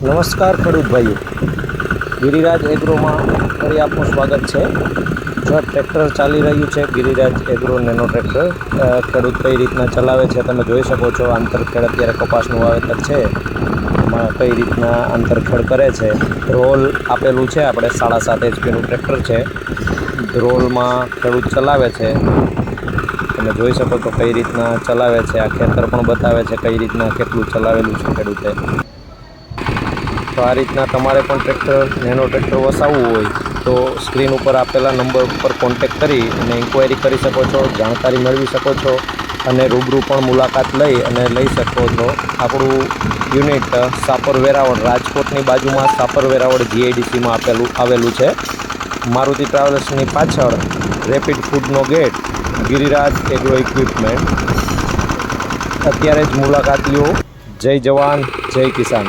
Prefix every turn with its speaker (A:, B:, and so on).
A: નમસ્કાર ખેડૂત ભાઈઓ. ગિરિરાજ એગ્રોમાં ફરી આપનું સ્વાગત છે. જો ટ્રેક્ટર ચાલી રહ્યું છે, ગિરિરાજ એગ્રો નેનો ટ્રેક્ટર ખેડૂત કઈ રીતના ચલાવે છે તમે જોઈ શકો છો, આંતરખેડ અત્યારે કપાસનું વાવેતર છે. એમાં કઈ રીતના આંતરખેડ કરે છે. રોલ આપેલું છે, આપણે સાડા સાત એચપીનું ટ્રેક્ટર છે. રોલમાં ખેડૂત ચલાવે છે. તમે જોઈ શકો છો કઈ રીતના ચલાવે છે, આ ખેતર પણ બતાવે છે કઈ રીતના કેટલું ચલાવેલું છે ખેડૂતે. તો આ રીતના તમારે પણ ટ્રેક્ટર, નેનો ટ્રેક્ટર વસાવવું હોય તો સ્ક્રીન ઉપર આપેલા નંબર ઉપર કોન્ટેક કરી અને ઇન્ક્વાયરી કરી શકો છો, જાણકારી મેળવી શકો છો અને રૂબરૂ પણ મુલાકાત લઈ અને લઈ શકો છો. આપણું યુનિટ સાપર વેરાવળ, રાજકોટની બાજુમાં સાપર વેરાવળ જીઆઈડીસીમાં આપેલું, આવેલું છે. મારુતિ ટ્રાવેલ્સની પાછળ રેપિડ ફૂડનો ગેટ ગિરિરાજ એગ્રો ઇક્વિપમેન્ટ અત્યારે જ મુલાકાત લ્યો. જય જવાન, જય કિસાન.